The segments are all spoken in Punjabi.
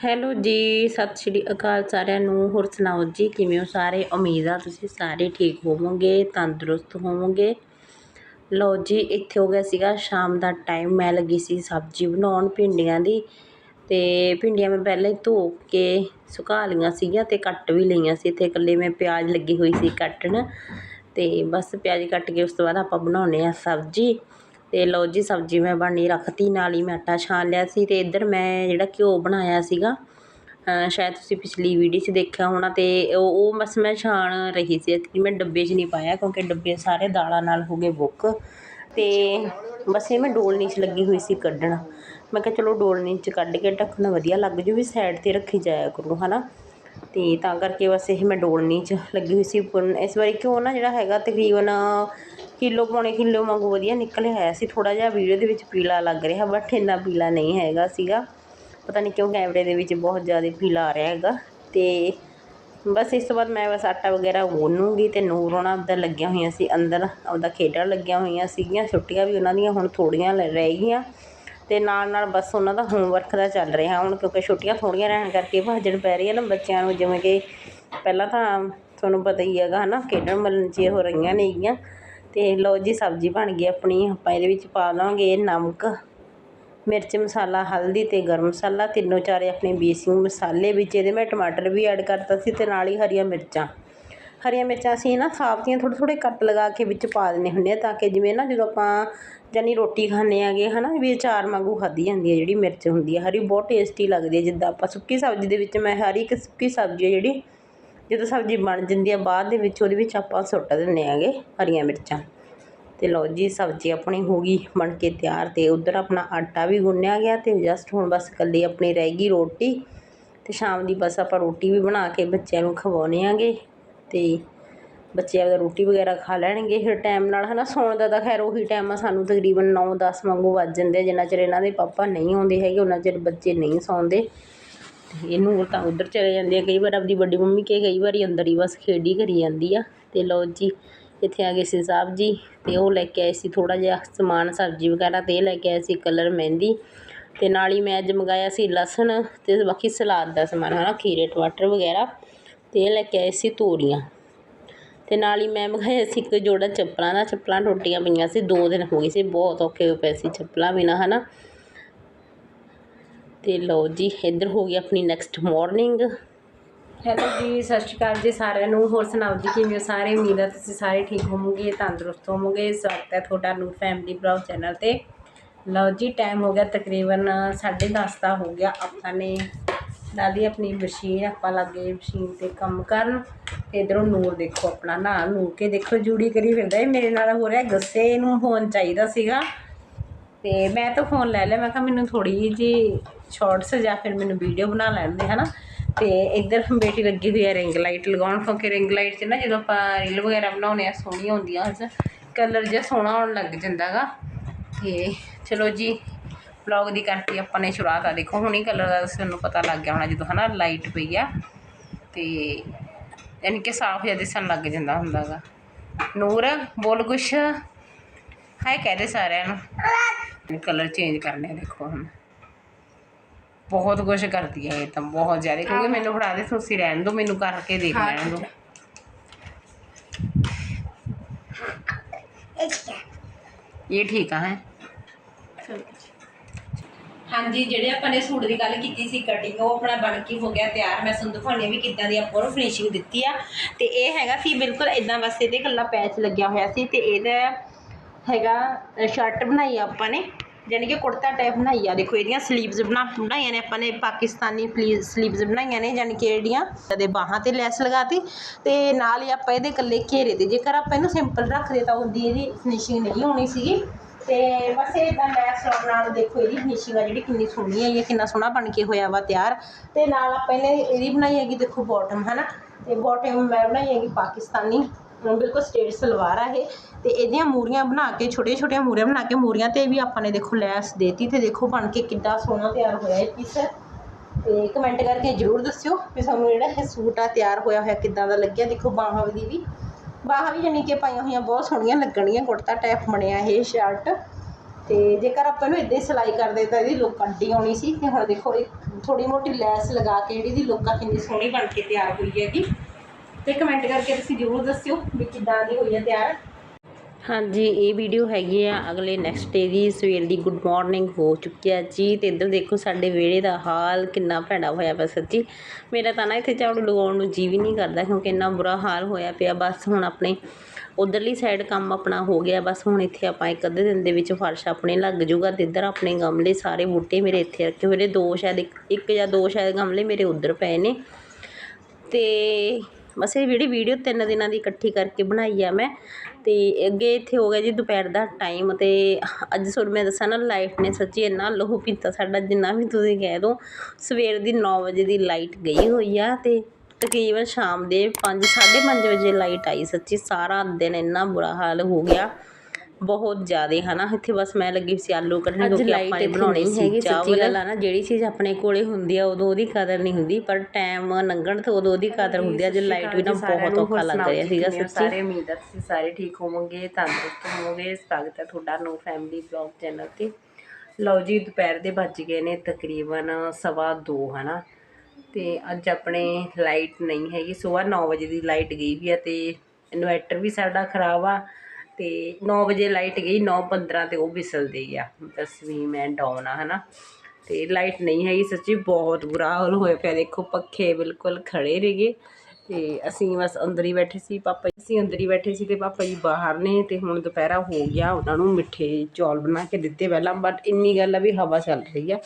ਹੈਲੋ ਜੀ, ਸਤਿ ਸ਼੍ਰੀ ਅਕਾਲ ਸਾਰਿਆਂ ਨੂੰ। ਹੋਰ ਸੁਣਾਓ ਜੀ, ਕਿਵੇਂ ਹੋ ਸਾਰੇ? ਉਮੀਦ ਆ ਤੁਸੀਂ ਸਾਰੇ ਠੀਕ ਹੋਵੋਗੇ, ਤੰਦਰੁਸਤ ਹੋਵੋਗੇ। ਲਓ ਜੀ, ਇੱਥੇ ਹੋ ਗਿਆ ਸੀਗਾ ਸ਼ਾਮ ਦਾ ਟਾਈਮ ਮੈਂ ਲੱਗੀ ਸੀ ਸਬਜ਼ੀ ਬਣਾਉਣ ਭਿੰਡੀਆਂ ਦੀ ਤੇ ਭਿੰਡੀਆਂ ਮੈਂ ਪਹਿਲਾਂ ਹੀ ਧੋ ਕੇ ਸੁਕਾ ਲਈਆਂ ਸੀਗੀਆਂ ਤੇ ਕੱਟ ਵੀ ਲਈਆਂ ਸੀ। ਇੱਥੇ ਇਕੱਲੇ ਮੈਂ ਪਿਆਜ਼ ਲੱਗੀ ਹੋਈ ਸੀ ਕੱਟਣ ਤੇ ਬਸ ਪਿਆਜ਼ ਕੱਟ ਕੇ ਉਸ ਤੋਂ ਬਾਅਦ ਆਪਾਂ ਬਣਾਉਣੇ ਆ ਸਬਜ਼ੀ। ਅਤੇ ਲਓ ਜੀ ਸਬਜ਼ੀ ਮੈਂ ਬਣਨੀ ਰੱਖਤੀ, ਨਾਲ ਹੀ ਮੈਂ ਆਟਾ ਛਾਣ ਲਿਆ ਸੀ ਅਤੇ ਇੱਧਰ ਮੈਂ ਜਿਹੜਾ ਘਿਓ ਬਣਾਇਆ ਸੀਗਾ ਸ਼ਾਇਦ ਤੁਸੀਂ ਪਿਛਲੀ ਵੀਡੀਓ 'ਚ ਦੇਖਿਆ ਹੋਣਾ ਅਤੇ ਉਹ ਉਹ ਬਸ ਮੈਂ ਛਾਣ ਰਹੀ ਸੀ ਕਿ ਮੈਂ ਡੱਬੇ 'ਚ ਨਹੀਂ ਪਾਇਆ ਕਿਉਂਕਿ ਡੱਬੇ ਸਾਰੇ ਦਾਲਾਂ ਨਾਲ ਹੋ ਗਏ ਬੁੱਕ ਅਤੇ ਬਸ ਇਹ ਮੈਂ ਡੋਲਣੀ 'ਚ ਲੱਗੀ ਹੋਈ ਸੀ ਕੱਢਣ। ਮੈਂ ਕਿਹਾ ਚਲੋ ਡੋਲਣੀ 'ਚ ਕੱਢ ਕੇ ਢੱਕਣਾ ਵਧੀਆ ਲੱਗ ਜੂ ਵੀ ਸਾਈਡ ਤੇ ਰੱਖੀ ਜਾਇਆ ਕਰੂ ਹੈ ਨਾ ਅਤੇ ਤਾਂ ਕਰਕੇ ਬਸ ਇਹ ਮੈਂ ਡੋਲਣੀ 'ਚ ਲੱਗੀ ਹੋਈ ਸੀ ਪੁੰਨ ਇਸ ਵਾਰੀ ਘਿਓ ਨਾ ਜਿਹੜਾ ਹੈਗਾ ਤਕਰੀਬਨ ਕਿਲੋ ਪੌਣੇ ਕਿਲੋ ਵਾਂਗੂ ਵਧੀਆ ਨਿਕਲਿਆ ਹੋਇਆ ਸੀ ਥੋੜ੍ਹਾ ਜਿਹਾ ਵੀਡੀਓ ਦੇ ਵਿੱਚ ਪੀਲਾ ਲੱਗ ਰਿਹਾ ਬਟ ਇੰਨਾ ਪੀਲਾ ਨਹੀਂ ਹੈਗਾ ਸੀਗਾ। ਪਤਾ ਨਹੀਂ ਕਿਉਂ ਕੈਮਰੇ ਦੇ ਵਿੱਚ ਬਹੁਤ ਜ਼ਿਆਦਾ ਪੀਲਾ ਆ ਰਿਹਾ ਹੈਗਾ। ਤੇ ਬਸ ਇਸ ਤੋਂ ਬਾਅਦ ਮੈਂ ਬਸ ਆਟਾ ਵਗੈਰਾ ਗੁੰਨੂਗੀ ਤੇ ਨੂਰ ਉਹਨਾਂ ਦਾ ਲੱਗੀਆਂ ਹੋਈਆਂ ਸੀ ਅੰਦਰ। ਆਪਦਾ ਖੇਡਣ ਲੱਗੀਆਂ ਹੋਈਆਂ ਸੀਗੀਆਂ, ਛੁੱਟੀਆਂ ਵੀ ਉਹਨਾਂ ਦੀਆਂ ਹੁਣ ਥੋੜੀਆਂ ਰਹਿ ਗਈਆਂ। ਤੇ ਨਾਲ ਨਾਲ ਬਸ ਉਹਨਾਂ ਦਾ ਹੋਮਵਰਕ ਦਾ ਚੱਲ ਰਿਹਾ ਹੁਣ ਕਿਉਂਕਿ ਛੁੱਟੀਆਂ ਥੋੜੀਆਂ ਰਹਿਣ ਕਰਕੇ ਭਾਜਣ ਪੈ ਰਹੀ ਹੈ ਨਾ ਬੱਚਿਆਂ ਨੂੰ ਜਿਵੇਂ ਕਿ ਪਹਿਲਾਂ ਤਾਂ ਤੁਹਾਨੂੰ ਪਤਾ ਹੀ ਹੈਗਾ ਹਨਾ, ਖੇਡਣ ਮੱਲਣ 'ਚ ਹੋ ਰਹੀਆਂ ਨੇਗੀਆਂ। ਅਤੇ ਲਓ ਜੀ ਸਬਜ਼ੀ ਬਣ ਗਈ ਆਪਣੀ, ਆਪਾਂ ਇਹਦੇ ਵਿੱਚ ਪਾ ਲਵਾਂਗੇ ਨਮਕ, ਮਿਰਚ ਮਸਾਲਾ, ਹਲਦੀ ਅਤੇ ਗਰਮ ਮਸਾਲਾ, ਤਿੰਨੋਂ ਚਾਰੇ ਆਪਣੇ ਬੇਸਿਕ ਮਸਾਲੇ ਵਿੱਚ, ਇਹਦੇ ਮੈਂ ਟਮਾਟਰ ਵੀ ਐਡ ਕਰਤਾ ਸੀ ਅਤੇ ਨਾਲ ਹੀ ਹਰੀਆਂ ਮਿਰਚਾਂ। ਹਰੀਆਂ ਮਿਰਚਾਂ ਅਸੀਂ ਨਾ ਸਾਫ਼ ਦੀਆਂ ਥੋੜ੍ਹੇ ਥੋੜ੍ਹੇ ਕੱਟ ਲਗਾ ਕੇ ਵਿੱਚ ਪਾ ਦਿੰਦੇ ਹੁੰਦੇ ਆ ਤਾਂ ਕਿ ਜਿਵੇਂ ਨਾ ਜਦੋਂ ਆਪਾਂ ਜਾਨੀ ਰੋਟੀ ਖਾਂਦੇ ਆਗੇ ਨਾ ਵੀ ਅਚਾਰ ਵਾਂਗੂ ਖਾਧੀ ਜਾਂਦੀ ਹੈ ਜਿਹੜੀ ਮਿਰਚ ਹੁੰਦੀ ਹੈ, ਹਰੀ ਬਹੁਤ ਟੇਸਟੀ ਲੱਗਦੀ ਹੈ। ਜਿੱਦਾਂ ਆਪਾਂ ਸੁੱਕੀ ਸਬਜ਼ੀ ਦੇ ਵਿੱਚ ਮੈਂ ਹਰ ਇੱਕ ਸੁੱਕੀ ਸਬਜ਼ੀ ਹੈ ਜਿਹੜੀ ਜਦੋਂ ਸਬਜ਼ੀ ਬਣ ਜਾਂਦੀ ਆ, ਬਾਅਦ ਦੇ ਵਿੱਚ ਉਹਦੇ ਵਿੱਚ ਆਪਾਂ ਸੁੱਟ ਦਿੰਦੇ ਆਗੇ ਹਰੀਆਂ ਮਿਰਚਾਂ। ਤੇ ਲਓ ਜੀ, ਸਬਜ਼ੀ ਆਪਣੀ ਹੋ ਗਈ ਬਣ ਕੇ ਤਿਆਰ ਤੇ ਉਧਰ ਆਪਣਾ ਆਟਾ ਵੀ ਗੁੰਨਿਆ ਗਿਆ ਤੇ ਜਸਟ ਹੁਣ ਬਸ ਇਕੱਲੀ ਆਪਣੀ ਰਹਿ ਗਈ ਰੋਟੀ। ਤੇ ਸ਼ਾਮ ਦੀ ਬਸ ਆਪਾਂ ਰੋਟੀ ਵੀ ਬਣਾ ਕੇ ਬੱਚਿਆਂ ਨੂੰ ਖਵਾਉਣੇ ਆਗੇ ਤੇ ਬੱਚੇ ਆਪਦਾ ਰੋਟੀ ਵਗੈਰਾ ਖਾ ਲੈਣਗੇ। ਫਿਰ ਟਾਈਮ ਨਾਲ ਹਨਾ ਸੌਣ ਦਾ ਤਾਂ ਖੈਰ ਉਹੀ ਟਾਈਮ ਆ, ਸਾਨੂੰ ਤਕਰੀਬਨ 9-10 ਵਾਂਗੂ ਵੱਜ ਜਾਂਦੇ ਆ, ਜਿੰਨਾ ਚਿਰ ਇਹਨਾਂ ਦੇ ਪਾਪਾ ਨਹੀਂ ਆਉਂਦੇ ਹੈਗੇ, ਉਹਨਾਂ ਚਿਰ ਬੱਚੇ ਨਹੀਂ ਸੌਂਦੇ। ਇਹਨੂੰ ਤਾਂ ਉੱਧਰ ਚਲੇ ਜਾਂਦੇ ਆ। ਕਈ ਵਾਰ ਆਪਦੀ ਵੱਡੀ ਮੰਮੀ ਕੇ ਕਈ ਵਾਰੀ ਅੰਦਰ ਹੀ ਬਸ ਖੇਡੀ ਕਰੀ ਜਾਂਦੀ ਆ। ਅਤੇ ਲਓ ਜੀ, ਇੱਥੇ ਆ ਗਏ ਸੀ ਸਾਹਿਬ ਜੀ ਅਤੇ ਉਹ ਲੈ ਕੇ ਆਏ ਸੀ ਥੋੜ੍ਹਾ ਜਿਹਾ ਸਮਾਨ, ਸਬਜ਼ੀ ਵਗੈਰਾ ਅਤੇ ਇਹ ਲੈ ਕੇ ਆਏ ਸੀ ਕਲਰ ਮਹਿੰਦੀ। ਅਤੇ ਨਾਲ ਹੀ ਮੈਂ ਅੱਜ ਮੰਗਾਇਆ ਸੀ ਲਸਣ ਅਤੇ ਬਾਕੀ ਸਲਾਦ ਦਾ ਸਮਾਨ ਹੈ ਨਾ ਖੀਰੇ, ਟਮਾਟਰ ਵਗੈਰਾ ਅਤੇ ਇਹ ਲੈ ਕੇ ਆਏ ਸੀ ਤੋਰੀਆਂ। ਅਤੇ ਨਾਲ ਹੀ ਮੈਂ ਮੰਗਾਇਆ ਸੀ ਇੱਕ ਜੋੜਾ ਚੱਪਲਾਂ ਦਾ। ਚੱਪਲਾਂ ਟੁੱਟੀਆਂ ਪਈਆਂ ਸੀ, ਦੋ ਦਿਨ ਹੋ ਗਏ ਸੀ, ਬਹੁਤ ਔਖੇ ਹੋ ਪਏ ਸੀ ਚੱਪਲਾਂ ਬਿਨਾਂ ਹੈ ਨਾ ਤੇ ਲਓ ਜੀ, ਇੱਧਰ ਹੋ ਗਈ ਆਪਣੀ ਨੈਕਸਟ ਮਾਰਨਿੰਗ ਹੈਲੋ ਜੀ, ਸਤਿ ਸ਼੍ਰੀ ਅਕਾਲ ਜੀ ਸਾਰਿਆਂ ਨੂੰ। ਹੋਰ ਸੁਣਾਓ ਜੀ, ਕਿਵੇਂ ਹੋ ਸਾਰੇ? ਉਮੀਦ ਹੈ ਤੁਸੀਂ ਸਾਰੇ ਠੀਕ ਹੋਵੋਗੇ, ਤੰਦਰੁਸਤ ਹੋਵੋਗੇ। ਸਵਾਗਤ ਹੈ ਤੁਹਾਡਾ ਨੂੰ ਫੈਮਿਲੀ ਬਲੌਗ ਚੈਨਲ ਤੇ। ਲਓ ਜੀ ਟਾਈਮ ਹੋ ਗਿਆ ਤਕਰੀਬਨ 10:30 ਦਾ ਹੋ ਗਿਆ। ਆਪਾਂ ਨੇ ਦਾਦੀ ਆਪਣੀ ਮਸ਼ੀਨ ਆਪਾਂ ਲੱਗੇ ਮਸ਼ੀਨ ਤੇ ਕੰਮ ਕਰਨ। ਤੇ ਇਧਰੋਂ ਨੂਰ ਦੇਖੋ ਆਪਣਾ ਨਹਾ ਨੂੰ ਕੇ ਦੇਖੋ ਜੂੜੀ ਕਰੀ ਫਿਰਦਾ। ਇਹ ਮੇਰੇ ਨਾਲ ਹੋ ਰਿਹਾ, ਗੁੱਸੇ ਨੂੰ ਹੋਣ ਚਾਹੀਦਾ ਸੀਗਾ। ਤੇ ਮੈਂ ਤਾਂ ਫੋਨ ਲੈ ਲਿਆ, ਮੈਂ ਕਿਹਾ ਮੈਨੂੰ ਥੋੜੀ ਜੀ ਸ਼ਾਰਟਸ ਜਾਂ ਫਿਰ ਮੈਨੂੰ ਵੀਡੀਓ ਬਣਾ ਲੈਣ ਦੇ, ਹਨਾ? ਤੇ ਇੱਧਰ ਬੇਟੀ ਲੱਗੀ ਹੋਈ ਹੈ ਰਿੰਗ ਲਾਈਟ ਲਗਾਉਣ, ਕਿਉਂਕਿ ਰਿੰਗ ਲਾਈਟ 'ਚ ਨਾ ਜਦੋਂ ਆਪਾਂ ਰੀਲ ਵਗੈਰਾ ਬਣਾਉਂਦੇ ਆ, ਸੋਹਣੀਆਂ ਹੁੰਦੀਆਂ, ਉਸ ਕਲਰ ਜਿਹਾ ਸੋਹਣਾ ਆਉਣ ਲੱਗ ਜਾਂਦਾਗਾ ਤੇ ਚਲੋ ਜੀ ਵਲੌਗ ਦੀ ਕਰਤੀ ਆਪਾਂ ਨੇ ਸ਼ੁਰੂਆਤ ਆ, ਦੇਖੋ ਹੁਣੀ ਕਲਰ ਦਾ ਤੁਹਾਨੂੰ ਪਤਾ ਲੱਗ ਗਿਆ ਹੋਣਾ ਜਦੋਂ, ਹਨਾ ਲਾਈਟ ਪਈ ਆ। ਤੇ ਯਾਨੀ ਕਿ ਸਾਫ਼ ਜਿਹਾ ਦਿਸਣ ਲੱਗ ਜਾਂਦਾ ਹੁੰਦਾਗਾ ਨੂਰ, ਬੋਲ ਕੁਛ। ਹਾਏ ਕਹਦੇ ਸਾਰਿਆਂ ਨੂੰ। ਕਲਰ ਚੇਂਜ ਕਰਨੇ ਦੇਖੋ ਹੁਣ। ਬਹੁਤ ਕੁਝ ਕਰਦੀ ਹੈ ਇਹ ਤਾਂ ਬਹੁਤ ਜ਼ਿਆਦਾ। ਕਿਉਂਕਿ ਮੈਨੂੰ ਫੜਾ ਦੇ ਤੁਸੀਂ ਰਹਿਣ ਦਿਓ ਮੈਨੂੰ ਕਰਕੇ ਦੇਖ ਲੈਣ ਦਿਓ। ਇਹ ਠੀਕ ਆ ਹੈ? ਹਾਂਜੀ ਜਿਹੜੇ ਆਪਾਂ ਨੇ ਸੂਟ ਦੀ ਗੱਲ ਕੀਤੀ ਸੀ ਕਟਿੰਗ ਉਹ ਆਪਣਾ ਬਣ ਕੇ ਹੋ ਗਿਆ ਤਿਆਰ। ਮੈਂ ਤੁਹਾਨੂੰ ਦਿਖਾਉਣੀ ਵੀ ਕਿੱਦਾਂ ਦੀ ਆਪਾਂ ਨੂੰ ਫਿਨਿਸ਼ਿੰਗ ਦਿੱਤੀ ਆ। ਤੇ ਇਹ ਹੈਗਾ ਸੀ ਬਿਲਕੁਲ ਇਦਾਂ ਵਾਸਤੇ ਤੇ ਇਕੱਲਾ ਪੈਚ ਲੱਗਿਆ ਹੋਇਆ ਸੀ। ਤੇ ਇਹਦਾ ਹੈਗਾ ਸ਼ਰਟ ਬਣਾਈ ਆ ਆਪਾਂ ਨੇ। ਯਾਨੀ ਕਿ ਕੁੜਤਾ ਟਾਈਪ ਬਣਾਈ ਆ। ਦੇਖੋ, ਇਹਦੀਆਂ ਸਲੀਵਸ ਬਣਾ, ਬਣਾਈਆਂ ਨੇ ਆਪਾਂ ਨੇ, ਪਾਕਿਸਤਾਨੀ ਸਲੀਵਸ ਬਣਾਈਆਂ ਨੇ ਯਾਨੀ ਕਿ ਜਿਹੜੀਆਂ ਤੇ ਬਾਹਾਂ ਤੇ ਲੈਸ ਲਗਾਤੀ ਤੇ ਨਾਲ ਹੀ ਆਪਾਂ ਇਹਦੇ ਇਕੱਲੇ ਘੇਰੇ ਤੇ। ਜੇਕਰ ਆਪਾਂ ਇਹਨੂੰ ਸਿੰਪਲ ਰੱਖਦੇ ਤਾਂ ਉਹਦੀ ਇਹਦੀ ਫਿਨਿਸ਼ਿੰਗ ਨਹੀਂ ਹੋਣੀ ਸੀਗੀ। ਤੇ ਬਸ ਇਹ ਇਦਾਂ ਲੈਸ ਲਾਉਣ ਨਾਲ ਦੇਖੋ, ਇਹਦੀ ਫਿਨਿਸ਼ਿੰਗ ਆ ਜਿਹੜੀ ਕਿੰਨੀ ਸੋਹਣੀ ਆਈ ਹੈ ਕਿੰਨਾ ਸੋਹਣਾ ਬਣ ਕੇ ਹੋਇਆ ਵਾ ਤਿਆਰ। ਤੇ ਨਾਲ ਆਪਾਂ ਇਹਨੇ, ਇਹਦੀ ਬਣਾਈ ਹੈਗੀ ਦੇਖੋ ਬਾਟਮ ਹਨਾ? ਤੇ ਬਾਟਮ ਮੈਂ ਬਣਾਈ ਹੈਗੀ ਪਾਕਿਸਤਾਨੀ। ਬਿਲਕੁਲ ਸਟੇਟ ਸਲਵਾਰ ਆ ਇਹ ਤੇ ਇਹਦੀਆਂ ਮੂਰੀਆਂ ਬਣਾ ਕੇ, ਛੋਟੀਆਂ ਛੋਟੀਆਂ ਮੂਰੀਆਂ ਬਣਾ ਕੇ ਮੂਰੀਆਂ ਤੇ ਵੀ ਆਪਾਂ ਨੇ ਦੇਖੋ ਲੈਸ ਦੇਤੀ ਤੇ ਦੇਖੋ ਬਣ ਕੇ ਕਿੱਡਾ ਸੋਹਣਾ ਤਿਆਰ ਹੋਇਆ ਇਹ ਪੀਸ ਤੇ ਕਮੈਂਟ ਕਰਕੇ ਜਰੂਰ ਦੱਸਿਓ ਵੀ ਤੁਹਾਨੂੰ ਜਿਹੜਾ ਇਹ ਸੂਟ ਆ ਤਿਆਰ ਹੋਇਆ ਹੋਇਆ ਕਿੱਦਾਂ ਦਾ ਲੱਗਿਆ। ਦੇਖੋ ਬਾਹਾਂ ਦੀ ਵੀ, ਬਾਹਾਂ ਵੀ ਜਾਨੀ ਕਿ ਪਾਈਆਂ ਹੋਈਆਂ ਬਹੁਤ ਸੋਹਣੀਆਂ ਲੱਗਣਗੀਆਂ, ਕੁੜਤਾ ਟਾਈਪ ਬਣਿਆ ਇਹ ਸ਼ਰਟ ਤੇ ਜੇਕਰ ਆਪਾਂ ਇਹਨੂੰ ਇਦਾਂ ਹੀ ਸਿਲਾਈ ਕਰਦੇ ਤਾਂ ਇਹਦੀ ਲੁੱਕ ਅੱਡੀ ਆਉਣੀ ਸੀ। ਤੇ ਹੁਣ ਦੇਖੋ ਇਹ ਥੋੜੀ ਮੋਟੀ ਲੈਸ ਲਗਾ ਕੇ ਜਿਹੜੀ ਦੀ ਲੁੱਕ ਆ ਕਿੰਨੀ ਸੋਹਣੀ ਬਣ ਕੇ ਤਿਆਰ ਹੋਈ ਹੈਗੀ। ਤੇ ਕਮੈਂਟ ਕਰਕੇ ਤੁਸੀਂ ਜ਼ਰੂਰ ਦੱਸਿਓ ਵੀ ਕਿੱਦਾਂ ਦੀ ਹੋਈ ਹੈ ਤਿਆਰ। ਹਾਂਜੀ, ਇਹ ਵੀਡੀਓ ਹੈਗੀ ਆ ਅਗਲੇ ਨੈਕਸਟ ਡੇ ਦੀ, ਸਵੇਰ ਦੀ ਗੁੱਡ ਮਾਰਨਿੰਗ ਹੋ ਚੁੱਕੀ ਹੈ ਜੀ। ਤੇ ਇੱਧਰ ਦੇਖੋ ਸਾਡੇ ਵਿਹੜੇ ਦਾ ਹਾਲ ਕਿੰਨਾ ਭੈੜਾ ਹੋਇਆ ਪਿਆ ਸੱਚੀ ਮੇਰਾ ਤਾਂ ਨਾ ਇੱਥੇ ਝਾੜੂ ਲਗਾਉਣ ਨੂੰ ਜੀ ਵੀ ਨਹੀਂ ਕਰਦਾ ਕਿਉਂਕਿ ਇੰਨਾ ਬੁਰਾ ਹਾਲ ਹੋਇਆ ਪਿਆ। ਬਸ ਹੁਣ ਆਪਣੇ ਉਧਰਲੀ ਸਾਈਡ ਕੰਮ ਆਪਣਾ ਹੋ ਗਿਆ। ਬਸ ਹੁਣ ਇੱਥੇ ਆਪਾਂ ਇੱਕ ਅੱਧੇ ਦਿਨ ਦੇ ਵਿੱਚ ਫਰਸ਼ ਆਪਣੇ ਲੱਗ ਜੂਗਾ ਤੇ ਇੱਧਰ ਆਪਣੇ ਗਮਲੇ ਸਾਰੇ ਬੂਟੇ ਮੇਰੇ ਇੱਥੇ ਰੱਖੇ ਹੋਏ ਨੇ। ਦੋ ਸ਼ਾਇਦ ਇੱਕ- ਜਾਂ ਦੋ ਸ਼ਾਇਦ ਗਮਲੇ ਮੇਰੇ ਉੱਧਰ ਪਏ ਨੇ। ਤੇ ਬਸ ਇਹ ਜਿਹੜੀ ਵੀਡੀਓ ਤਿੰਨ ਦਿਨਾਂ ਦੀ ਇਕੱਠੀ ਕਰਕੇ ਬਣਾਈ ਆ ਮੈਂ ਅਤੇ ਅੱਗੇ ਇੱਥੇ ਹੋ ਗਿਆ ਜੀ ਦੁਪਹਿਰ ਦਾ ਟਾਈਮ ਅਤੇ ਅੱਜ ਤੁਹਾਨੂੰ ਮੈਂ ਦੱਸਾਂ ਨਾ ਲਾਈਟ ਨੇ ਸੱਚੀ ਇੰਨਾ ਲਹੂ ਪੀਤਾ ਸਾਡਾ, ਜਿੰਨਾ ਵੀ ਤੁਸੀਂ ਕਹਿ ਦੋ, ਸਵੇਰ ਦੀ 9 ਵਜੇ ਦੀ ਲਾਈਟ ਗਈ ਹੋਈ ਆ ਅਤੇ ਤਕਰੀਬਨ ਸ਼ਾਮ ਦੇ 5 5:30 ਵਜੇ ਲਾਈਟ ਆਈ ਸੱਚੀ, ਸਾਰਾ ਦਿਨ ਇੰਨਾ ਬੁਰਾ ਹਾਲ ਹੋ ਗਿਆ। ਬਹੁਤ ਜ਼ਿਆਦਾ ਹਨਾ? ਇੱਥੇ ਬਸ ਮੈਂ ਲੱਗੀ ਸੀ ਆਲੂ ਕੱਢਣੇ ਕਿਉਂਕਿ ਆਪਾਂ ਨੇ ਬਣਾਉਣੀ ਸੀ ਚਾਵਲ ਗੱਲ ਆ ਨਾ ਜਿਹੜੀ ਚੀਜ਼ ਆਪਣੇ ਕੋਲੇ ਹੁੰਦੀ ਆ ਉਦੋਂ ਉਹਦੀ ਕਦਰ ਨਹੀਂ ਹੁੰਦੀ ਪਰ ਟਾਈਮ ਲੰਘਣ ਤੋਂ ਉਦੋਂ ਉਹਦੀ ਕਦਰ ਹੁੰਦੀ ਆ ਜੇ ਲਾਈਟ ਵੀ ਨਾ ਬਹੁਤ ਔਖਾ ਲੱਗ ਰਿਹਾ ਸੀਗਾ ਸੱਚੀ। ਸਾਰੇ ਉਮੀਦ ਆ ਤੁਸੀਂ ਸਾਰੇ ਠੀਕ ਹੋਵੋਗੇ? ਤੰਦਰੁਸਤ ਹੋਵੋਗੇ? ਸਵਾਗਤ ਹੈ ਤੁਹਾਡਾ ਨੋ ਫੈਮਿਲੀ ਬਲੌਗ ਚੈਨਲ ਤੇ। ਲਓ ਜੀ ਦੁਪਹਿਰ ਦੇ ਵੱਜ ਗਏ ਨੇ ਤਕਰੀਬਨ ਸਵਾ ਦੋ ਹਨਾ? ਤੇ ਅੱਜ ਆਪਣੇ ਲਾਈਟ ਨਹੀਂ ਹੈਗੀ ਸਵੇਰ 9 ਵਜੇ ਦੀ ਲਾਈਟ ਗਈ ਵੀ ਆ ਤੇ ਇਨਵਰਟਰ ਵੀ ਸਾਡਾ ਖਰਾਬ ਆ। ਤੇ 9 ਵਜੇ ਲਾਈਟ ਗਈ 9:15 ਤੇ ਉਹ ਵਿਸਲਦੇ ਆ ਦਸਵੀਂ ਮੈਂ ਡਾਊਨ ਆ, ਹਨਾ। ਤੇ ਲਾਈਟ ਨਹੀਂ ਹੈਗੀ ਸੱਚੀ, ਬਹੁਤ ਬੁਰਾ ਹਾਲ ਹੋਇਆ ਪਿਆ। ਦੇਖੋ, ਪੱਖੇ ਬਿਲਕੁਲ ਖੜੇ ਰਹੇਗੇ ਤੇ ਅਸੀਂ ਬਸ ਅੰਦਰ ਹੀ ਬੈਠੇ ਸੀ, ਪਾਪਾ ਜੀ। ਅਸੀਂ ਅੰਦਰ ਹੀ ਬੈਠੇ ਸੀ ਤੇ ਪਾਪਾ ਜੀ ਬਾਹਰ ਨੇ ਤੇ ਹੁਣ ਦੁਪਹਿਰਾ ਹੋ ਗਿਆ। ਉਹਨਾਂ ਨੂੰ ਮਿੱਠੇ ਚੌਲ ਬਣਾ ਕੇ ਦਿੱਤੇ ਪਹਿਲਾਂ ਬਟ ਇੰਨੀ ਗੱਲ ਆ ਵੀ ਹਵਾ ਚੱਲ ਰਹੀ ਆ।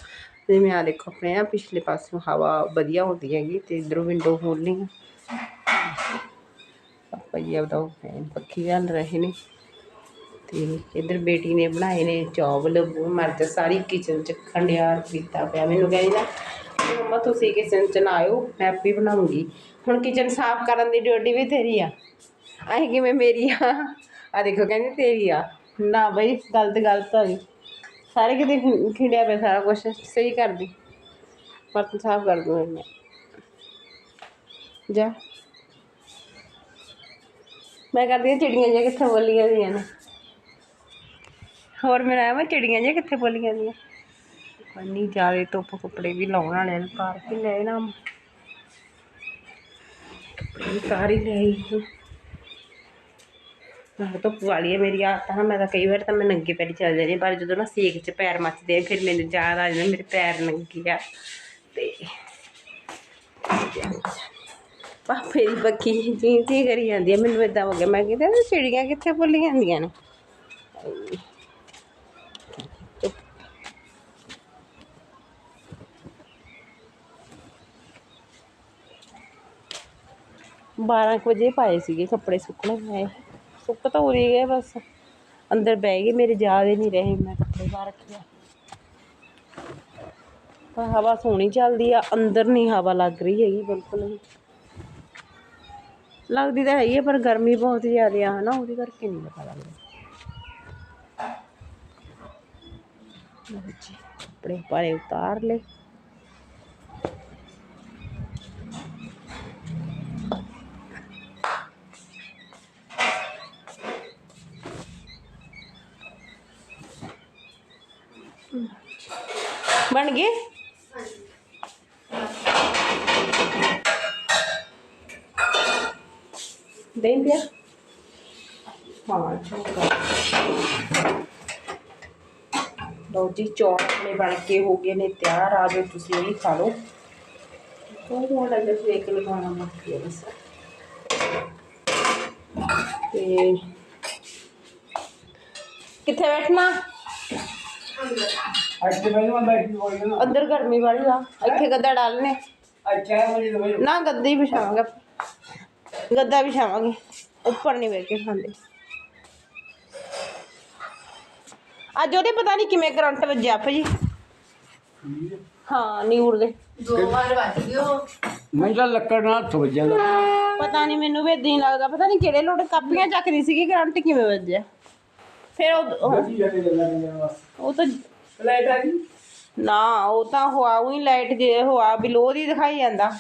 ਤੇ ਮੈਂ ਆ ਦੇਖੋ, ਆਪਣੇ ਆ ਪਿਛਲੇ ਪਾਸਿਓਂ ਹਵਾ ਵਧੀਆ ਹੁੰਦੀ ਹੈਗੀ ਤੇ ਇਧਰੋਂ ਵਿੰਡੋ ਖੋਲਣੀ ਆ। ਪਾਪਾ ਜੀ ਆਪਦਾ ਉਹ ਪੱਖੀ ਚੱਲ ਰਹੇ ਨੇ। ਤੇ ਇਧਰ ਬੇਟੀ ਨੇ ਬਣਾਏ ਨੇ ਚਾਵਲ ਮਰਦ ਸਾਰੀ ਕਿਚਨ ਚ ਖੰਡਿਆਰ ਕੀਤਾ ਪਿਆ। ਮੈਨੂੰ ਕਹਿੰਦੀ ਨਾ, ਮੰਮਾ, ਤੁਸੀਂ ਕਿਚਨ ਚ ਨਾ ਆਇਓ, ਮੈਂ ਆਪੇ ਬਣਾਉਂਗੀ। ਹੁਣ ਕਿਚਨ ਸਾਫ਼ ਕਰਨ ਦੀ ਡਿਊਟੀ ਵੀ ਤੇਰੀ ਆ। ਆਏ ਕਿਵੇਂ ਮੇਰੀ ਆ? ਆ ਦੇਖੋ, ਕਹਿੰਦੀ ਤੇਰੀ ਆ। ਨਾ ਬਈ, ਗਲਤ ਗਲਤ ਹੋ ਗਈ। ਸਾਰੇ ਕਿਤੇ ਖਿੰਡਿਆ ਪਿਆ ਸਾਰਾ ਕੁਝ ਸਹੀ ਕਰਦੀ। ਬਰਤਨ ਸਾਫ਼ ਕਰ ਦੂੰ ਮੈਂ ਜਾ। ਮੈਂ ਕਰਦੀ ਹਾਂ ਚਿੜੀਆਂ ਜਿਹੀਆਂ ਕਿੱਥੇ ਬੋਲੀਆਂ ਦੀਆਂ ਨੇ। ਹੋਰ ਮੇਰਾ ਮੈਂ ਚਿੜੀਆਂ ਜਿਹੀਆਂ ਕਿੱਥੇ ਬੋਲੀਆਂ ਦੀਆਂ ਕੰਨੀ ਜਾਵੇ ਧੁੱਪ ਕੱਪੜੇ ਵੀ ਲਾਉਣ ਵਾਲੇ ਨੇ ਪਾਰ ਕੇ ਲੈ ਨਾ ਕੱਪੜੇ ਵੀ ਕਾਰ ਹੀ ਲੈ ਆਈ ਮੈਂ ਧੁੱਪ ਵਾਲੀ ਹੈ ਮੇਰੀ ਆਦਤ ਹੈ ਮੈਂ ਤਾਂ ਕਈ ਵਾਰ ਤਾਂ ਮੈਂ ਨੰਗੇ ਪੈਰੀ ਚੱਲ ਜਾਂਦੀ ਪਰ ਜਦੋਂ ਨਾ ਸੇਕ 'ਚ ਪੈਰ ਮੱਚਦੇ ਆ, ਫਿਰ ਮੈਨੂੰ ਯਾਦ ਆ ਜਾਂਦਾ ਮੇਰੇ ਪੈਰ ਨੰਗੇ ਆ। ਤੇ ਪਾਪੇ ਦੀ ਪੱਕੀ ਜੀ ਜੀ ਕਰੀ ਜਾਂਦੀ ਆ, ਮੈਨੂੰ ਇਦਾਂ ਹੋ ਗਿਆ। ਮੈਂ ਕਿਹਾ ਚਿੜੀਆਂ ਕਿੱਥੇ ਭੁੱਲ ਜਾਂਦੀਆਂ ਨੇ? ਬਾਰਾਂ ਕੁ ਵਜੇ ਪਾਏ ਸੀਗੇ ਕੱਪੜੇ ਸੁੱਕਣੇ ਪਏ ਸੁੱਕ ਤਾਂ ਉਰੀ ਗਏ ਬਸ। ਅੰਦਰ ਬਹਿ ਗਏ, ਮੇਰੇ ਯਾਦ ਹੀ ਨਹੀਂ ਰਹੇ ਮੈਂ ਕੱਪੜੇ ਬਾਹਰ ਰੱਖਿਆ ਪਰ ਹਵਾ ਸੋਹਣੀ ਚੱਲਦੀ ਆ, ਅੰਦਰ ਨਹੀਂ ਹਵਾ ਲੱਗ ਰਹੀ ਹੈਗੀ ਬਿਲਕੁਲ ਵੀ। ਲੱਗਦੀ ਤਾਂ ਹੈਗੀ ਆ, ਪਰ ਗਰਮੀ ਬਹੁਤ ਜ਼ਿਆਦਾ ਆ, ਹਨਾ, ਉਹਦੇ ਕਰਕੇ ਨਹੀਂ ਪਤਾ ਲੱਗਦਾ। ਲਓ ਜੀ, ਕੱਪੜੇ ਪਾਰੇ ਉਤਾਰ ਲਏ। ਬਣ ਗਏ ਦੇਂ ਪਿਆ ਹਾਂ ਚੰਗਾ ਲਓ ਜੀ ਚੌਲ ਆਪਣੇ ਬਣ ਕੇ ਹੋ ਗਏ ਨੇ ਤਿਆਰ ਆ ਜਾਓ ਤੁਸੀਂ ਵੀ ਖਾ ਲਓ ਉਹ ਹੁਣ ਲੱਗੇ ਸੇਕ ਲਗਾਉਣਾ ਬਾਕੀ ਹੈ ਬਸ ਤੇ ਕਿੱਥੇ ਬੈਠਣਾ ਅੱਛਾ ਮੈਨੂੰ ਬੈਠੀ ਹੋਈ ਨਾ ਅੰਦਰ ਗਰਮੀ ਵਾਲੀ ਆ ਇੱਥੇ ਗੱਦਾ ਡਾਲਨੇ। ਅੱਛਾ ਮੈਨੂੰ ਮੈਨੂੰ ਨਾ ਗੱਦੇ ਹੀ ਵਿਛਾਵਾਂਗੇ ਗੱਦਾ ਵਿਛਾਵਾਂਗੇ ਉੱਪਰ ਨਹੀਂ ਬੈਠ ਕੇ ਖਾਂਦੇ। ਅੱਜ ਉਹਦੇ ਪਤਾ ਨਹੀਂ ਕਿਵੇਂ ਕਰੰਟ ਵੱਜਿਆ ਭਾਜੀ। ਹਾਂ ਨਿਊਰ ਦੇ। ਮੈਂ ਤਾਂ ਲੱਕੜ ਨਾਲ ਹੱਥ ਵੱਜਿਆ ਦਾ ਪਤਾ ਨਹੀਂ ਮੈਨੂੰ ਵੀ ਏਦਾਂ ਹੀ ਲੱਗਦਾ ਪਤਾ ਨਹੀਂ ਕਿਹੜੇ ਲਾਈਟ ਆ ਗਈ? ਨਾ ਉਹ ਤਾਂ ਹੁਆ ਉਹੀ ਲਾਈਟ ਜੇ ਹੁਆ ਵੀ ਲੋ ਦੀ ਦਿਖਾਈ ਜਾਂਦਾ।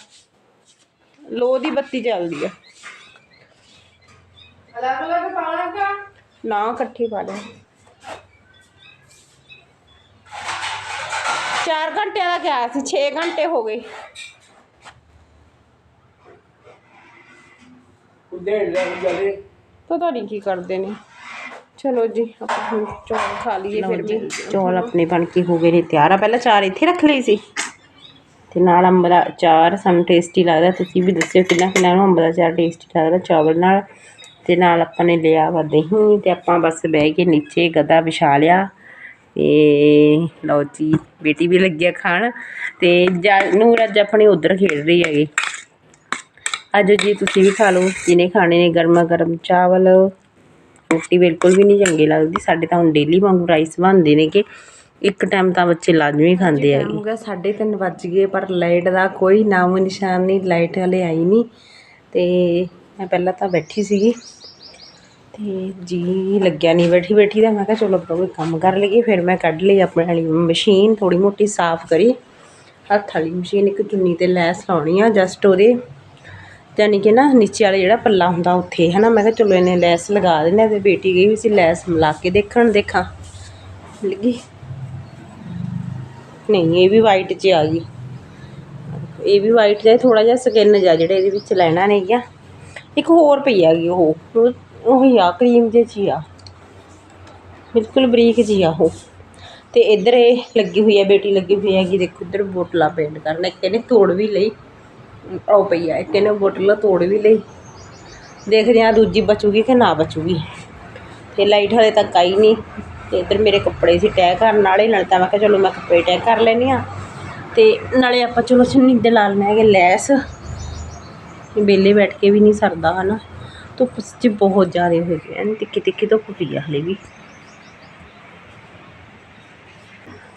ਲੋ ਦੀ ਬੱਤੀ ਚੱਲਦੀ ਆ। ਅਲੱਗ ਅਲੱਗ ਪਾਣਾ ਕਾ। ਨਾ ਇਕੱਠੀ ਪਾ ਲਿਆ 4 ਘੰਟਿਆਂ ਦਾ ਗਿਆ ਸੀ? 6 ਘੰਟੇ ਹੋ ਗਏ। ਉਦੇ ਲੈ ਜਾਦੇ ਪਤਾ ਨਹੀਂ ਕੀ ਕਰਦੇ ਨੇ। ਚਲੋ ਜੀ ਆਪਾਂ ਹੁਣ ਚੌਲ ਖਾ ਲਈਏ ਫਿਰ ਵੀ। ਚੌਲ ਆਪਣੇ ਬਣ ਕੇ ਹੋ ਗਏ ਨੇ ਤਿਆਰ। ਆ ਪਹਿਲਾਂ ਚਾਰ ਇੱਥੇ ਰੱਖ ਲਈ ਸੀ। ਤੇ ਨਾਲ ਅੰਬ ਦਾ ਅਚਾਰ ਸਾਨੂੰ ਟੇਸਟੀ ਲੱਗਦਾ। ਤੁਸੀਂ ਵੀ ਦੱਸਿਓ ਕਿੰਨਾ ਕਿੰਨਾ ਨੂੰ ਅੰਬ ਦਾ ਅਚਾਰ ਟੇਸਟੀ ਲੱਗਦਾ ਚਾਵਲ ਨਾਲ। ਤੇ ਨਾਲ ਆਪਾਂ ਨੇ ਲਿਆ ਵਾ ਦਹੀਂ ਤੇ ਆਪਾਂ ਬਸ ਬਹਿ ਕੇ ਨੀਚੇ ਗਦਾ ਵਿਛਾ ਲਿਆ। ਤੇ ਲਓ ਜੀ ਬੇਟੀ ਵੀ ਲੱਗਿਆ ਖਾਣ। ਤੇ ਜਾ- ਨੂਰ ਅੱਜ ਆਪਣੀ ਉਧਰ ਖੇਡ ਰਹੀ ਹੈਗੀ। ਅੱਜ ਜੀ ਤੁਸੀਂ ਵੀ ਖਾ ਲਓ। ਜਿਹਨੇ ਖਾਣੇ ਨੇ? ਗਰਮਾ ਗਰਮ ਚਾਵਲ। ਰੋਟੀ ਬਿਲਕੁਲ ਵੀ ਨਹੀਂ ਚੰਗੀ ਲੱਗਦੀ। ਸਾਡੇ ਤਾਂ ਹੁਣ ਡੇਲੀ ਵਾਂਗੂ ਰਾਈਸ ਬਣਦੇ ਨੇ ਕਿ ਇੱਕ ਟਾਈਮ ਤਾਂ ਬੱਚੇ ਲਾਜ਼ਮੀ ਖਾਂਦੇ ਹੈਗੇ। ਹੋ ਗਿਆ 3:30 ਵੱਜ ਗਏ ਪਰ ਲਾਈਟ ਦਾ ਕੋਈ ਨਾਮ ਨਿਸ਼ਾਨ ਨਹੀਂ ਲਾਈਟ ਹਲੇ ਆਈ ਨਹੀਂ। ਤੇ ਮੈਂ ਪਹਿਲਾਂ ਤਾਂ ਬੈਠੀ ਸੀਗੀ। ਤੇ ਜੀ ਲੱਗਿਆ ਨਹੀਂ ਬੈਠੀ ਬੈਠੀ ਦਾ ਮੈਂ ਕਿਹਾ ਚਲੋ ਆਪਾਂ ਕੋਈ ਕੰਮ ਕਰ ਲਈਏ ਫਿਰ ਮੈਂ ਕੱਢ ਲਈ ਆਪਣੇ ਵਾਲੀ ਮਸ਼ੀਨ ਥੋੜੀ ਮੋਟੀ ਸਾਫ਼ ਕਰੀ। ਹੱਥ ਵਾਲੀ ਮਸ਼ੀਨ ਇੱਕ ਚੁੰਨੀ ਤੇ ਲੈਸ ਲਾਉਣੀ ਆ ਜਸਟ ਉਹਦੇ ਯਾਨੀ ਕਿ ਨਾ ਨੀਚੇ ਵਾਲਾ ਜਿਹੜਾ ਪੱਲਾ ਹੁੰਦਾ ਉੱਥੇ ਹੈ ਨਾ ਮੈਂ ਕਿਹਾ ਚਲੋ ਇਹਨੇ ਲੈਸ ਲਗਾ ਦਿੰਦੇ ਤੇ ਬੇਟੀ ਗਈ ਵੀ ਸੀ ਲੈਸ ਮਿਲਾ ਕੇ ਦੇਖਣ, ਦੇਖਾਂ। ਲੱਗੀ। ਨਹੀਂ, ਇਹ ਵੀ ਵਾਈਟ 'ਚ ਆ ਗਈ। ਇਹ ਵੀ ਵਾਈਟ ਜਿਹਾ ਥੋੜਾ ਜਿਹਾ ਸਕਿਨ ਜਿਹਾ ਜਿਹੜੇ ਇਹਦੇ ਵਿੱਚ ਲੈਣਾ ਨਹੀਂ ਗਿਆ। ਇੱਕ ਹੋਰ ਪਈ ਹੈਗੀ ਉਹ। ਉਹ- ਹੀ ਆ ਕਰੀਮ ਜਿਹੀ 'ਚ ਆ। ਬਿਲਕੁਲ ਬਰੀਕ ਜੀ ਆ ਉਹ। ਤੇ ਇੱਧਰ ਇਹ ਲੱਗੀ ਹੋਈ ਹੈ ਬੇਟੀ ਲੱਗੀ ਹੋਈ ਹੈਗੀ, ਦੇਖੋ ਇੱਧਰ ਬੋਟਲਾਂ ਪੇਂਟ ਕਰਨ। ਇੱਕ ਇਹਨੇ ਤੋੜ ਵੀ ਲਈ। ਉਹ ਪਈ ਆ, ਇੱਕ ਇਹਨੇ ਬੋਟਲ ਤੋੜ ਵੀ ਲਈ। ਦੇਖਦੇ ਆ ਦੂਜੀ ਬਚੂਗੀ ਕਿ ਨਾ ਬਚੂਗੀ। ਤੇ ਲਾਈਟ ਹਲੇ ਤੱਕ ਆਈ ਨਹੀਂ। ਤੇ ਇੱਧਰ ਮੇਰੇ ਕੱਪੜੇ ਸੀ ਤੈਅ ਕਰਨ ਵਾਲੇ, ਨਾਲ ਤਾਂ ਮੈਂ ਕਿਹਾ ਚਲੋ ਮੈਂ ਕੱਪੜੇ ਤੈਅ ਕਰ ਲੈਂਦੀ ਆ ਤੇ ਨਾਲੇ ਆਪਾਂ ਚਲੋ ਚੁੰਨੀ ਦੇ ਲਾਲ ਮੈਂ ਹੈਗੇ ਲੈਸ। ਵਿਹਲੇ ਬੈਠ ਕੇ ਵੀ ਨਹੀਂ ਸਰਦਾ ਹਨਾ। ਧੁੱਪ ਚ ਬਹੁਤ ਜ਼ਿਆਦਾ ਹੋ ਗਈ ਐਨ ਤਿੱਕੀ ਤਿੱਕੀ ਧੁੱਪ ਪਈ ਆ ਹਲੇ ਵੀ।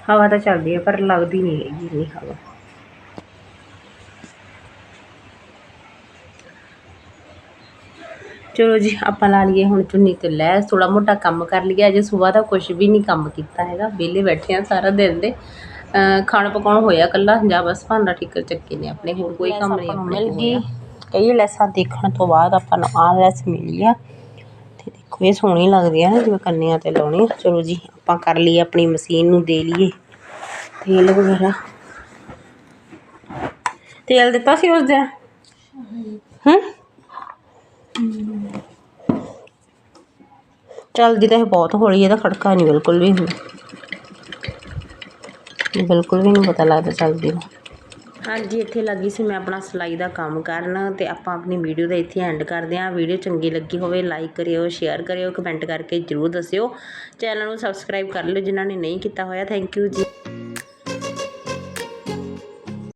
ਹਵਾ ਤਾਂ ਚੱਲਦੀ ਹੈ ਪਰ ਲੱਗਦੀ ਨਹੀਂ ਹੈਗੀ ਇੰਨੀ ਹਵਾ। ਚਲੋ ਜੀ ਆਪਾਂ ਲਾ ਲਈਏ ਹੁਣ ਚੁੰਨੀ ਤੇ ਲੈਸ ਥੋੜਾ ਮੋਟਾ ਕੰਮ ਕਰ ਲਿਆ ਅਜੇ ਸਵੇਰ ਦਾ ਕੁਝ ਵੀ ਨਹੀਂ ਕੰਮ ਕੀਤਾ ਹੈਗਾ। ਵਿਹਲੇ ਬੈਠੇ ਆ ਸਾਰਾ ਦਿਨ ਦੇ। ਖਾਣ ਪਕਾਉਣ ਹੋਇਆ ਕੱਲਾ ਜਾਂ ਬਸ ਭਾਂਡਾ ਠੀਕਰ ਚੱਕੇ ਨੇ ਆਪਣੇ ਹੋਰ ਕੋਈ ਕੰਮ ਨਹੀਂ ਕੋਲ ਹੋਇਆ ਕਈ ਲੈਸਾਂ ਦੇਖਣ ਤੋਂ ਬਾਅਦ ਆਪਾਂ ਨੂੰ ਆਹ ਲੈਸ ਮਿਲੀ ਆ। ਤੇ ਦੇਖੋ ਇਹ ਸੋਹਣੀ ਲੱਗਦੀ ਆ ਨਾ ਜਿਵੇਂ ਕੰਨਿਆਂ ਤੇ ਲਾਉਣੀ। ਚਲੋ ਜੀ ਆਪਾਂ ਕਰ ਲਈਏ ਆਪਣੀ ਮਸ਼ੀਨ ਨੂੰ ਦੇ ਲਈਏ। ਤੇਲ ਵਗੈਰਾ। ਤੇਲ ਦਿੱਤਾ ਸੀ ਉਸ ਦਿਨ ਹੂੰ? ਚੱਲਦੀ ਤਾਂ ਇਹ ਬਹੁਤ ਹੌਲੀ ਇਹਦਾ ਖੜਕਾ ਨਹੀਂ, ਬਿਲਕੁਲ ਵੀ ਬਿਲਕੁਲ ਵੀ ਨਹੀਂ ਪਤਾ ਲੱਗਦਾ ਚੱਲਦੀ ਨੂੰ। ਹਾਂਜੀ, ਇੱਥੇ ਲੱਗੀ ਸੀ ਮੈਂ ਆਪਣਾ ਸਿਲਾਈ ਦਾ ਕੰਮ ਕਰਨ ਤੇ ਆਪਾਂ ਆਪਣੀ ਵੀਡੀਓ ਦਾ ਇੱਥੇ ਐਂਡ ਕਰਦੇ ਹਾਂ। ਵੀਡੀਓ ਚੰਗੀ ਲੱਗੀ ਹੋਵੇ ਲਾਈਕ ਕਰਿਓ ਸ਼ੇਅਰ ਕਰਿਓ ਕਮੈਂਟ ਕਰਕੇ ਜਰੂਰ ਦੱਸਿਓ। ਚੈਨਲ ਨੂੰ ਸਬਸਕ੍ਰਾਈਬ ਕਰ ਲਿਓ ਜਿਨ੍ਹਾਂ ਨੇ ਨਹੀਂ ਕੀਤਾ ਹੋਇਆ। ਥੈਂਕ ਯੂ ਜੀ।